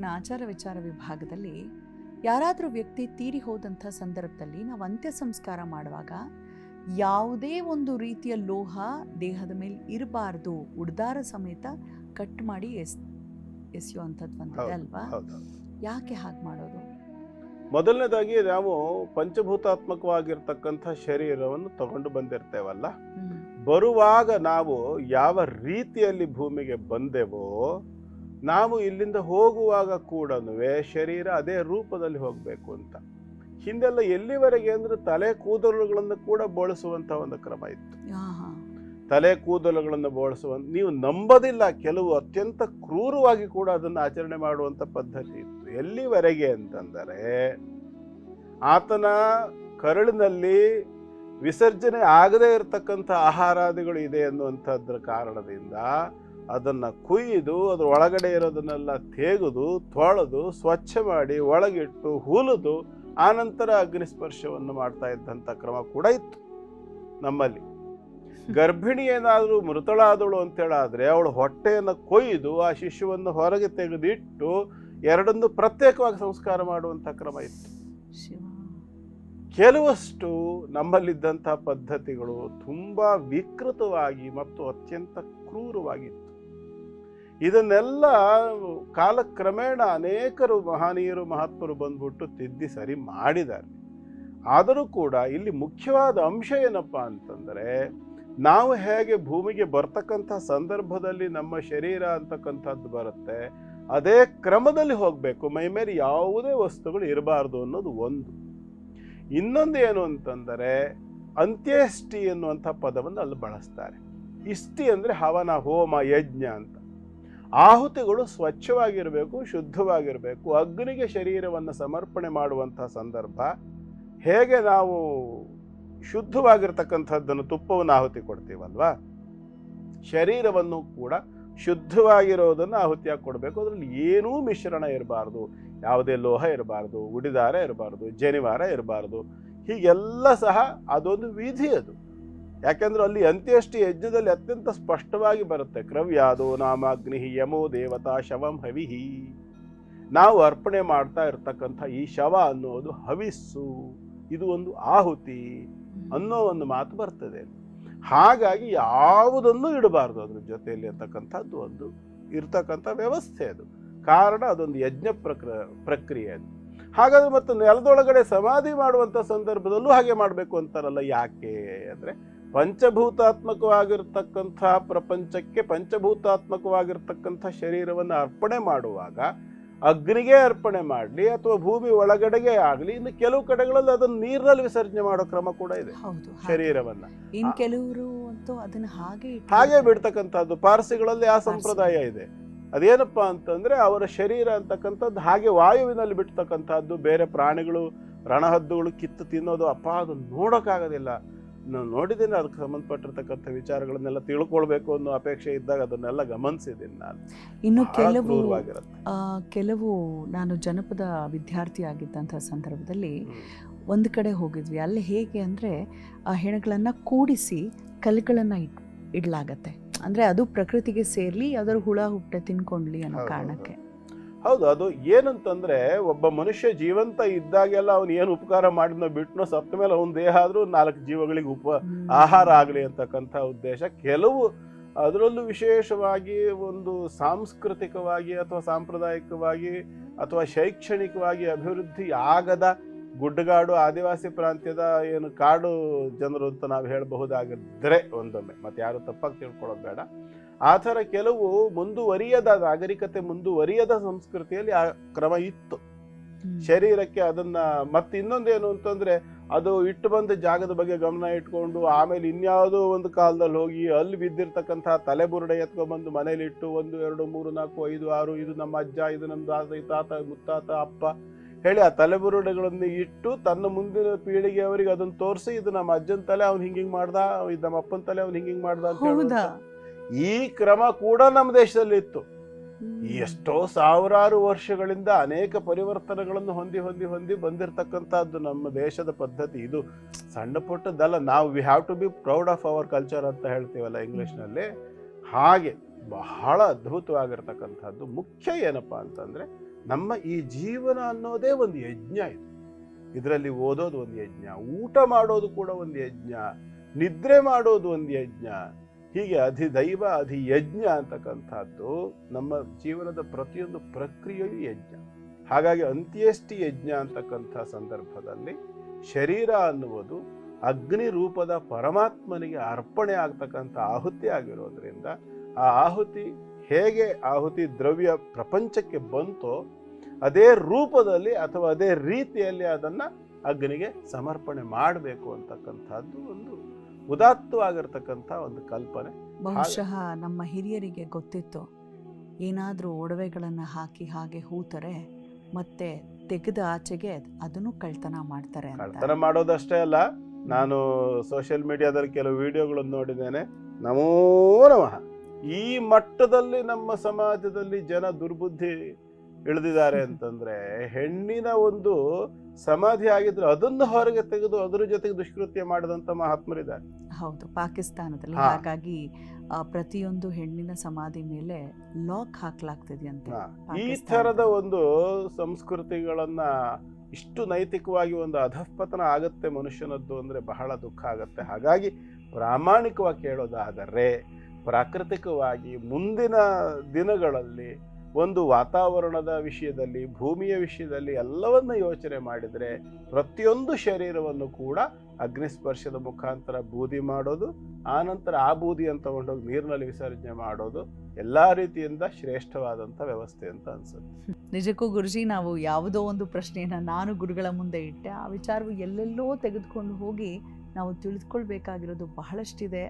ಇವತ್ತಿನ ಆಚಾರ ವಿಚಾರ ವಿಭಾಗದಲ್ಲಿ ಯಾರಾದರೂ ವ್ಯಕ್ತಿ ತೀರಿ ಹೋದಂಥ ಸಂದರ್ಭದಲ್ಲಿ ನಾವು ಅಂತ್ಯ ಸಂಸ್ಕಾರ ಮಾಡುವಾಗ ಯಾವುದೇ ಒಂದು ರೀತಿಯ ಲೋಹ ದೇಹದ ಮೇಲೆ ಇರಬಾರ್ದು ಉಡ್ದಾರ ಸಮೇತ ಕಟ್ ಮಾಡಿ ಎಸ್ ಎಸೆಯುವಂಥದ್ದು ಬಂದಿದೆ ಅಲ್ವಾ? ಯಾಕೆ ಹಾಗೆ ಮಾಡೋದು? ಮೊದಲನೇದಾಗಿ ನಾವು ಪಂಚಭೂತಾತ್ಮಕವಾಗಿರ್ತಕ್ಕಂಥ ಶರೀರವನ್ನು ತಗೊಂಡು ಬಂದಿರ್ತೇವಲ್ಲ. ಬರುವಾಗ ನಾವು ಯಾವ ರೀತಿಯಲ್ಲಿ ಭೂಮಿಗೆ ಬಂದೆವೋ ನಾವು ಇಲ್ಲಿಂದ ಹೋಗುವಾಗ ಕೂಡ ಶರೀರ ಅದೇ ರೂಪದಲ್ಲಿ ಹೋಗಬೇಕು ಅಂತ. ಹಿಂದೆಲ್ಲ ಎಲ್ಲಿವರೆಗೆ ಅಂದ್ರೆ ತಲೆ ಕೂದಲುಗಳನ್ನು ಕೂಡ ಬೋಳಿಸುವಂತ ಒಂದು ಕ್ರಮ ಇತ್ತು. ತಲೆ ಕೂದಲುಗಳನ್ನು ಬೋಳಿಸುವ ನೀವು ನಂಬದಿಲ್ಲ ಕೆಲವು ಅತ್ಯಂತ ಕ್ರೂರವಾಗಿ ಕೂಡ ಅದನ್ನು ಆಚರಣೆ ಮಾಡುವಂತ ಪದ್ಧತಿ ಇತ್ತು. ಎಲ್ಲಿವರೆಗೆ ಅಂತಂದರೆ ಆತನ ಕರಳಿನಲ್ಲಿ ವಿಸರ್ಜನೆ ಆಗದೇ ಇರತಕ್ಕಂಥ ಆಹಾರಾದಿಗಳು ಇದೆ ಅನ್ನುವಂಥದ್ರ ಕಾರಣದಿಂದ ಅದನ್ನ ಕುಯ್ದು ಅದ್ರ ಒಳಗಡೆ ಇರೋದನ್ನೆಲ್ಲ ತೆಗೆದು ತೊಳೆದು ಸ್ವಚ್ಛ ಮಾಡಿ ಒಳಗಿಟ್ಟು ಹುಲಿದು ಆನಂತರ ಅಗ್ನಿಸ್ಪರ್ಶವನ್ನು ಮಾಡ್ತಾ ಇದ್ದಂಥ ಕ್ರಮ ಕೂಡ ಇತ್ತು ನಮ್ಮಲ್ಲಿ. ಗರ್ಭಿಣಿ ಏನಾದರೂ ಮೃತಳಾದಳು ಅಂತೇಳಾದರೆ ಅವಳು ಹೊಟ್ಟೆಯನ್ನು ಕೊಯ್ದು ಆ ಶಿಶುವನ್ನು ಹೊರಗೆ ತೆಗೆದಿಟ್ಟು ಎರಡನ್ನು ಪ್ರತ್ಯೇಕವಾಗಿ ಸಂಸ್ಕಾರ ಮಾಡುವಂಥ ಕ್ರಮ ಇತ್ತು. ಕೆಲವಷ್ಟು ನಮ್ಮಲ್ಲಿದ್ದಂಥ ಪದ್ಧತಿಗಳು ತುಂಬ ವಿಕೃತವಾಗಿ ಮತ್ತು ಅತ್ಯಂತ ಕ್ರೂರವಾಗಿತ್ತು. ಇದನ್ನೆಲ್ಲ ಕಾಲಕ್ರಮೇಣ ಅನೇಕರು ಮಹನೀಯರು, ಮಹಾತ್ಮರು ಬಂದ್ಬಿಟ್ಟು ತಿದ್ದಿ ಸರಿ ಮಾಡಿದ್ದಾರೆ. ಆದರೂ ಕೂಡ ಇಲ್ಲಿ ಮುಖ್ಯವಾದ ಅಂಶ ಏನಪ್ಪ ಅಂತಂದರೆ, ನಾವು ಹೇಗೆ ಭೂಮಿಗೆ ಬರ್ತಕ್ಕಂಥ ಸಂದರ್ಭದಲ್ಲಿ ನಮ್ಮ ಶರೀರ ಅಂತಕ್ಕಂಥದ್ದು ಬರುತ್ತೆ, ಅದೇ ಕ್ರಮದಲ್ಲಿ ಹೋಗಬೇಕು, ಮೈ ಮೇಲೆ ಯಾವುದೇ ವಸ್ತುಗಳು ಇರಬಾರ್ದು ಅನ್ನೋದು ಒಂದು. ಇನ್ನೊಂದು ಏನು ಅಂತಂದರೆ ಅಂತ್ಯೇಷ್ಟಿ ಎನ್ನುವಂಥ ಪದವನ್ನು ಅಲ್ಲಿ ಬಳಸ್ತಾರೆ. ಇಷ್ಟಿ ಅಂದರೆ ಹವನ, ಹೋಮ, ಯಜ್ಞ ಅಂತ. ಆಹುತಿಗಳು ಸ್ವಚ್ಛವಾಗಿರಬೇಕು, ಶುದ್ಧವಾಗಿರಬೇಕು, ಅಗ್ನಿಗೆ ಶರೀರವನ್ನು ಸಮರ್ಪಣೆ ಮಾಡುವಂಥ ಸಂದರ್ಭ, ಹೇಗೆ ನಾವು ಶುದ್ಧವಾಗಿರ್ತಕ್ಕಂಥದ್ದನ್ನು ತುಪ್ಪವನ್ನು ಆಹುತಿ ಕೊಡ್ತೀವಲ್ವಾ? ಶರೀರವನ್ನು ಕೂಡ ಶುದ್ಧವಾಗಿರೋದನ್ನು ಆಹುತಿಯಾಗಿ ಕೊಡಬೇಕು. ಅದರಲ್ಲಿ ಏನೂ ಮಿಶ್ರಣ ಇರಬಾರ್ದು. ಯಾವುದೇ ಲೋಹ ಇರಬಾರ್ದು, ಉಡಿದಾರ ಇರಬಾರ್ದು, ಜನಿವಾರ ಇರಬಾರ್ದು. ಹೀಗೆಲ್ಲ ಸಹ ಅದೊಂದು ವಿಧಿ ಅದು. ಯಾಕೆಂದ್ರೆ ಅಲ್ಲಿ ಅಂತ್ಯಷ್ಟಿ ಯಜ್ಞದಲ್ಲಿ ಅತ್ಯಂತ ಸ್ಪಷ್ಟವಾಗಿ ಬರುತ್ತೆ ಕ್ರವ್ಯಾದೋ ನಾಮಾಗ್ನಿ ಯಮೋ ದೇವತಾ ಶವಂ ಹವಿಹಿ. ನಾವು ಅರ್ಪಣೆ ಮಾಡ್ತಾ ಇರ್ತಕ್ಕಂಥ ಈ ಶವ ಅನ್ನೋದು ಹವಿಸ್ಸು. ಇದು ಒಂದು ಆಹುತಿ ಅನ್ನೋ ಒಂದು ಮಾತು ಬರ್ತದೆ. ಹಾಗಾಗಿ ಯಾವುದನ್ನು ಇಡಬಾರ್ದು ಅದ್ರ ಜೊತೆಯಲ್ಲಿ ಇರ್ತಕ್ಕಂಥದ್ದು ಒಂದು ಇರ್ತಕ್ಕಂಥ ವ್ಯವಸ್ಥೆ ಅದು. ಕಾರಣ ಅದೊಂದು ಯಜ್ಞ ಪ್ರಕ್ರ, ಪ್ರಕ್ರಿಯೆ ಅದು. ಹಾಗಾದ್ರೆ ಮತ್ತು ನೆಲದೊಳಗಡೆ ಸಮಾಧಿ ಮಾಡುವಂಥ ಸಂದರ್ಭದಲ್ಲೂ ಹಾಗೆ ಮಾಡಬೇಕು ಅಂತಾರಲ್ಲ, ಯಾಕೆ ಅಂದರೆ ಪಂಚಭೂತಾತ್ಮಕವಾಗಿರ್ತಕ್ಕಂಥ ಪ್ರಪಂಚಕ್ಕೆ ಪಂಚಭೂತಾತ್ಮಕವಾಗಿರ್ತಕ್ಕಂಥ ಶರೀರವನ್ನು ಅರ್ಪಣೆ ಮಾಡುವಾಗ ಅಗ್ನಿಗೆ ಅರ್ಪಣೆ ಮಾಡಲಿ ಅಥವಾ ಭೂಮಿ ಒಳಗಡೆಗೆ ಆಗಲಿ ಇನ್ನು ಕೆಲವು ಕಡೆಗಳಲ್ಲಿ ಅದನ್ನು ನೀರಿನಲ್ಲಿ ವಿಸರ್ಜನೆ ಮಾಡೋ ಕ್ರಮ ಕೂಡ ಇದೆ. ಶರೀರವನ್ನ. ಇನ್ ಕೆಲವರು ಅಂತೂ ಅದನ್ನ ಹಾಗೆ ಹಾಗೆ ಬಿಡ್ತಕ್ಕಂಥದ್ದು ಪಾರ್ಸಿಗಳಲ್ಲಿ ಆ ಸಂಪ್ರದಾಯ ಇದೆ. ಅದೇನಪ್ಪಾ ಅಂತಂದ್ರೆ ಅವರ ಶರೀರ ಅಂತಕ್ಕಂಥದ್ದು ಹಾಗೆ ವಾಯುವಿನಲ್ಲಿ ಬಿಡ್ತಕ್ಕಂಥದ್ದು ಬೇರೆ ಪ್ರಾಣಿಗಳು ರಣಹದ್ದುಗಳು ಕಿತ್ತು ತಿನ್ನೋದು ಅಪ್ಪ ಅದು ನೋಡೋಕ್ಕಾಗೋದಿಲ್ಲ. ನಾನು ನೋಡಿದ್ದೀನಿ ಅದಕ್ಕೆ ಸಂಬಂಧಪಟ್ಟಿರ್ತಕ್ಕಂಥ ವಿಚಾರಗಳನ್ನೆಲ್ಲ ತಿಳ್ಕೊಳ್ಬೇಕು ಅನ್ನೋ ಅಪೇಕ್ಷೆ ಇದ್ದಾಗ ಅದನ್ನೆಲ್ಲ ಗಮನಿಸಿದ್ದೀನಿ ನಾನು. ಇನ್ನು ಕೆಲವು ಕೆಲವು ನಾನು ಜನಪದ ವಿದ್ಯಾರ್ಥಿ ಆಗಿದ್ದಂಥ ಸಂದರ್ಭದಲ್ಲಿ. ಒಂದು ಕಡೆ ಹೋಗಿದ್ವಿ. ಅಲ್ಲಿ ಹೇಗೆ ಅಂದರೆ ಆ ಹೆಣಗಳನ್ನು ಕೂಡಿಸಿ ಕಲ್ಲುಗಳನ್ನು ಇಟ್ ಇಡಲಾಗತ್ತೆ. ಅಂದರೆ ಅದು ಪ್ರಕೃತಿಗೆ ಸೇರಲಿ ಅದರ ಹುಳ ಹುಟ್ಟೆ ತಿನ್ಕೊಂಡ್ಲಿ ಅನ್ನೋ ಕಾರಣಕ್ಕೆ. ಹೌದು ಅದು ಏನಂತಂದ್ರೆ ಒಬ್ಬ ಮನುಷ್ಯ ಜೀವಂತ ಇದ್ದಾಗೆಲ್ಲ ಅವನು ಏನು ಉಪಕಾರ ಮಾಡಿದ್ನೋ ಬಿಟ್ನೋ ಸತ್ತ ಮೇಲೆ ಅವನ ದೇಹ ಆದ್ರೂ ನಾಲ್ಕು ಜೀವಗಳಿಗೆ ಉಪ ಆಹಾರ ಆಗಲಿ ಅಂತಕ್ಕಂಥ ಉದ್ದೇಶ. ಕೆಲವು ಅದರಲ್ಲೂ ವಿಶೇಷವಾಗಿ ಒಂದು ಸಾಂಸ್ಕೃತಿಕವಾಗಿ ಅಥವಾ ಸಾಂಪ್ರದಾಯಿಕವಾಗಿ ಅಥವಾ ಶೈಕ್ಷಣಿಕವಾಗಿ ಅಭಿವೃದ್ಧಿ ಆಗದ ಗುಡ್ಡಗಾಡು ಆದಿವಾಸಿ ಪ್ರಾಂತ್ಯದ ಏನು ಕಾಡು ಜನರು ಅಂತ ನಾವು ಹೇಳಬಹುದಾಗಿದ್ದರೆ ಒಂದೊಮ್ಮೆ. ಮತ್ತೆ ಯಾರು ತಪ್ಪಾಗಿ ತಿಳ್ಕೊಳ್ಳೋದು ಬೇಡ. ಆ ಥರ ಕೆಲವು ಮುಂದುವರಿಯದ ನಾಗರಿಕತೆ ಮುಂದುವರಿಯದ ಸಂಸ್ಕೃತಿಯಲ್ಲಿ ಆ ಕ್ರಮ ಇತ್ತು. ಶರೀರಕ್ಕೆ ಅದನ್ನ ಮತ್ತೆ ಇನ್ನೊಂದೇನು ಅಂತಂದ್ರೆ ಅದು ಇಟ್ಟು ಬಂದ ಜಾಗದ ಬಗ್ಗೆ ಗಮನ ಇಟ್ಕೊಂಡು ಆಮೇಲೆ ಇನ್ಯಾವುದೋ ಒಂದು ಕಾಲದಲ್ಲಿ ಹೋಗಿ ಅಲ್ಲಿ ಬಿದ್ದಿರ್ತಕ್ಕಂಥ ತಲೆಬುರುಡೆ ಎತ್ಕೊಂಡ್ಬಂದು ಮನೇಲಿ ಇಟ್ಟು ಒಂದು ಎರಡು ಮೂರು ನಾಲ್ಕು ಐದು ಆರು ಇದು ನಮ್ಮ ಅಜ್ಜ ಇದು ನಮ್ಮ ಈ ತಾತ ಮುತ್ತಾತ ಅಪ್ಪ ಹೇಳಿ ಆ ತಲೆಬುರುಡೆಗಳನ್ನು ಇಟ್ಟು ತನ್ನ ಮುಂದಿನ ಪೀಳಿಗೆಯವರಿಗೆ ಅದನ್ನ ತೋರಿಸಿ ಇದು ನಮ್ಮ ಅಜ್ಜನ ತಲೆ ಅವ್ನು ಹಿಂಗಿಂಗ್ ಮಾಡ್ದ ಇದು ನಮ್ಮ ಅಪ್ಪನ ತಲೆ ಅವ್ನು ಹಿಂಗಿಂಗ್ ಮಾಡ್ದ ಅಂತ ಹೇಳುವಂಥ ಈ ಕ್ರಮ ಕೂಡ ನಮ್ಮ ದೇಶದಲ್ಲಿ ಇತ್ತು ಹ್ಮ್. ಎಷ್ಟೋ ಸಾವಿರಾರು ವರ್ಷಗಳಿಂದ ಅನೇಕ ಪರಿವರ್ತನೆಗಳನ್ನು ಹೊಂದಿ ಹೊಂದಿ ಹೊಂದಿ ಬಂದಿರತಕ್ಕಂಥದ್ದು ನಮ್ಮ ದೇಶದ ಪದ್ಧತಿ. ಇದು ಸಣ್ಣ ಪುಟ್ಟದ್ದಲ್ಲ ನಾವು we have to be proud of our culture ಅಂತ ಹೇಳ್ತೀವಲ್ಲ ಇಂಗ್ಲೀಷ್ನಲ್ಲಿ. ಹಾಗೆ ಬಹಳ ಅದ್ಭುತವಾಗಿರ್ತಕ್ಕಂಥದ್ದು. ಮುಖ್ಯ ಏನಪ್ಪ ಅಂತಂದರೆ ನಮ್ಮ ಈ ಜೀವನ ಅನ್ನೋದೇ ಒಂದು ಯಜ್ಞ ಇದು. ಇದರಲ್ಲಿ ಓದೋದು ಒಂದು ಯಜ್ಞ ಊಟ ಮಾಡೋದು ಕೂಡ ಒಂದು ಯಜ್ಞ ನಿದ್ರೆ ಮಾಡೋದು ಒಂದು ಯಜ್ಞ. ಹೀಗೆ ಅಧಿ ದೈವ ಅಧಿ ಯಜ್ಞ ಅಂತಕ್ಕಂಥದ್ದು ನಮ್ಮ ಜೀವನದ ಪ್ರತಿಯೊಂದು ಪ್ರಕ್ರಿಯೆಯೂ ಯಜ್ಞ. ಹಾಗಾಗಿ ಅಂತ್ಯೇಷ್ಟಿ ಯಜ್ಞ ಅಂತಕ್ಕಂಥ ಸಂದರ್ಭದಲ್ಲಿ ಶರೀರ ಅನ್ನುವುದು ಅಗ್ನಿ ರೂಪದ ಪರಮಾತ್ಮನಿಗೆ ಅರ್ಪಣೆ ಆಗ್ತಕ್ಕಂಥ ಆಹುತಿ ಆಗಿರೋದ್ರಿಂದ ಆ ಆಹುತಿ ಹೇಗೆ ಆಹುತಿ ದ್ರವ್ಯ ಪ್ರಪಂಚಕ್ಕೆ ಬಂತೋ ಅದೇ ರೂಪದಲ್ಲಿ ಅಥವಾ ಅದೇ ರೀತಿಯಲ್ಲಿ ಅದನ್ನು ಅಗ್ನಿಗೆ ಸಮರ್ಪಣೆ ಮಾಡಬೇಕು ಅಂತಕ್ಕಂಥದ್ದು ಒಂದು ಉದಾತ್ತವಾಗಿರ್ತಕ್ಕಂಥ ಒಂದು ಕಲ್ಪನೆ. ಬಹುಶಃ ನಮ್ಮ ಹಿರಿಯರಿಗೆ ಗೊತ್ತಿತ್ತು. ಏನಾದರೂ ಒಡವೆಗಳನ್ನು ಹಾಕಿ ಹಾಗೆ ಹೂತರೆ ಮತ್ತೆ ತೆಗೆದ ಆಚೆಗೆ ಅದನ್ನು ಕಳ್ತನ ಮಾಡ್ತಾರೆ ಕಳ್ತನ ಮಾಡೋದಷ್ಟೇ ಅಲ್ಲ ನಾನು ಸೋಷಿಯಲ್ ಮೀಡಿಯಾದಲ್ಲಿ ಕೆಲವು ವಿಡಿಯೋಗಳನ್ನು ನೋಡಿದ್ದೇನೆ. ನಮೋ ನಮಃ. ಈ ಮಟ್ಟದಲ್ಲಿ ನಮ್ಮ ಸಮಾಜದಲ್ಲಿ ಜನ ದುರ್ಬುದ್ಧಿ ಇಳಿದಿದ್ದಾರೆ ಅಂತಂದ್ರೆ ಹೆಣ್ಣಿನ ಒಂದು ಸಮಾಧಿ ಆಗಿದ್ರೆ ಅದನ್ನು ಹೊರಗೆ ತೆಗೆದು ಅದರ ಜೊತೆಗೆ ದುಷ್ಕೃತ್ಯ ಮಾಡಿದಂತ ಮಹಾತ್ಮರಿದ್ದಾರೆ ಹೌದು ಪಾಕಿಸ್ತಾನದಲ್ಲಿ ಹಾಗಾಗಿ ಪ್ರತಿಯೊಂದು ಹೆಣ್ಣಿನ ಸಮಾಧಿ ಮೇಲೆ ಲಾಕ್ ಹಾಕ್ಲಾಗ್ತಿದೆಯಂತೆ. ಈ. ತರದ ಒಂದು ಸಂಸ್ಕೃತಿಗಳನ್ನ ಇಷ್ಟು ನೈತಿಕವಾಗಿ ಒಂದು ಅಧಃಪತನ ಆಗುತ್ತೆ ಮನುಷ್ಯನದ್ದು ಅಂದ್ರೆ ಬಹಳ ದುಃಖ ಆಗತ್ತೆ ಹಾಗಾಗಿ ಪ್ರಾಮಾಣಿಕವಾಗಿ ಕೇಳೋದಾದರೆ ಪ್ರಾಕೃತಿಕವಾಗಿ ಮುಂದಿನ ದಿನಗಳಲ್ಲಿ ಒಂದು ವಾತಾವರಣದ ವಿಷಯದಲ್ಲಿ, ಭೂಮಿಯ ವಿಷಯದಲ್ಲಿ ಎಲ್ಲವನ್ನ ಯೋಚನೆ ಮಾಡಿದರೆ ಪ್ರತಿಯೊಂದು ಶರೀರವನ್ನು ಕೂಡ ಅಗ್ನಿಸ್ಪರ್ಶದ ಮುಖಾಂತರ ಬೂದಿ ಮಾಡೋದು ಆನಂತರ ಆ ಬೂದಿಯನ್ನು ತಗೊಂಡೋಗಿ ನೀರಿನಲ್ಲಿ ವಿಸರ್ಜನೆ ಮಾಡೋದು ಎಲ್ಲ ರೀತಿಯಿಂದ ಶ್ರೇಷ್ಠವಾದಂಥ ವ್ಯವಸ್ಥೆ ಅಂತ ಅನ್ಸುತ್ತೆ. ನಿಜಕ್ಕೂ ಗುರುಜಿ, ನಾವು ಯಾವುದೋ ಒಂದು ಪ್ರಶ್ನೆಯನ್ನು ನಾನು ಗುರುಗಳ ಮುಂದೆ ಇಟ್ಟೆ, ಆ ವಿಚಾರವು ಎಲ್ಲೆಲ್ಲೋ ತೆಗೆದುಕೊಂಡು ಹೋಗಿ ನಾವು ತಿಳಿದುಕೊಳ್ಬೇಕಾಗಿರೋದು ಬಹಳಷ್ಟಿದೆ.